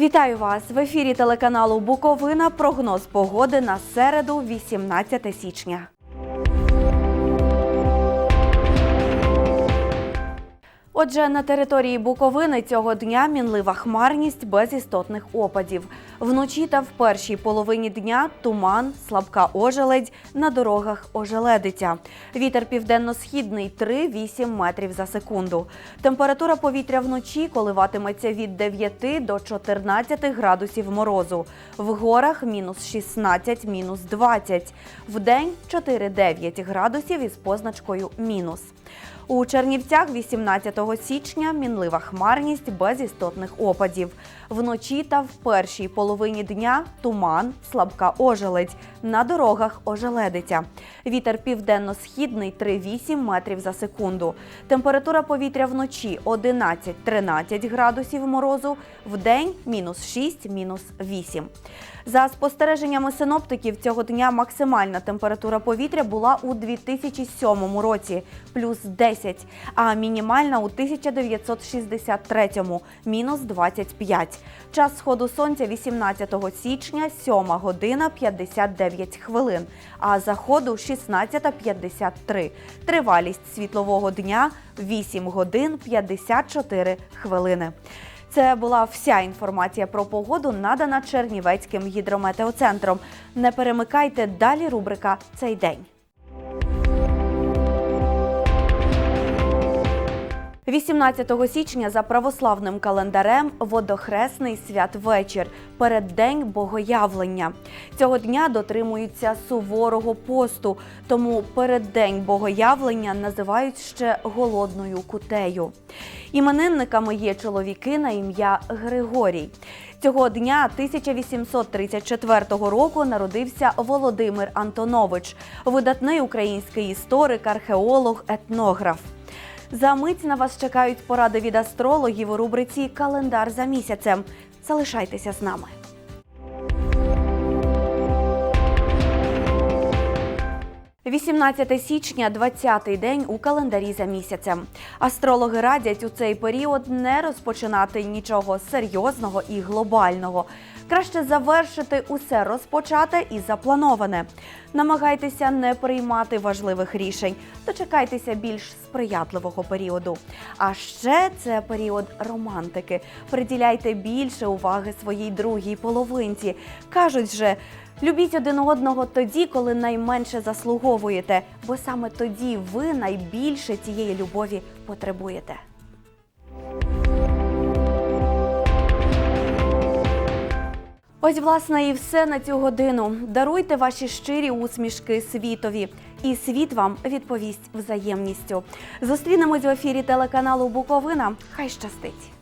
Вітаю вас в ефірі телеканалу Буковина. Прогноз погоди на середу, 18 січня. Отже, на території Буковини цього дня мінлива хмарність без істотних опадів. Вночі та в першій половині дня туман, слабка ожеледь, на дорогах ожеледиця. Вітер південно-східний 3-8 метрів за секунду. Температура повітря вночі коливатиметься від 9 до 14 градусів морозу. В горах мінус 16, мінус 20. Вдень 4-9 градусів із позначкою мінус. У Чернівцях 18 січня мінлива хмарність без істотних опадів. Вночі та в першій половині дня туман, слабка ожеледь. На дорогах ожеледиця. Вітер південно-східний 3-8 метрів за секунду. Температура повітря вночі 11-13 градусів морозу, вдень мінус 6, мінус 8. За спостереженнями синоптиків, цього дня максимальна температура повітря була у 2007 році плюс 10, а мінімальна у 1963-му мінус 25. Час сходу сонця 18 січня 7 година 59 хвилин, а заходу 16.53. Тривалість світлового дня 8 годин 54 хвилини. Це була вся інформація про погоду, надана Чернівецьким гідрометеоцентром. Не перемикайте далі. Рубрика цей день. 18 січня за православним календарем водохресний святвечір, переддень богоявлення. Цього дня дотримуються суворого посту, тому переддень богоявлення називають ще голодною кутею. Іменинниками є чоловіки на ім'я Григорій. Цього дня 1834 року народився Володимир Антонович, видатний український історик, археолог, етнограф. За мить на вас чекають поради від астрологів у рубриці Календар за місяцем. Залишайтеся з нами. «18 січня, 20-й день у календарі за місяцем. Астрологи радять у цей період не розпочинати нічого серйозного і глобального. Краще завершити усе розпочате і заплановане. Намагайтеся не приймати важливих рішень, дочекайтеся більш сприятливого періоду. А ще це період романтики. Приділяйте більше уваги своїй другій половинці. Кажуть же. Любіть один одного тоді, коли найменше заслуговуєте, бо саме тоді ви найбільше цієї любові потребуєте. Ось, власне, і все на цю годину. Даруйте ваші щирі усмішки світові, і світ вам відповість взаємністю. Зустрінемось в ефірі телеканалу Буковина. Хай щастить!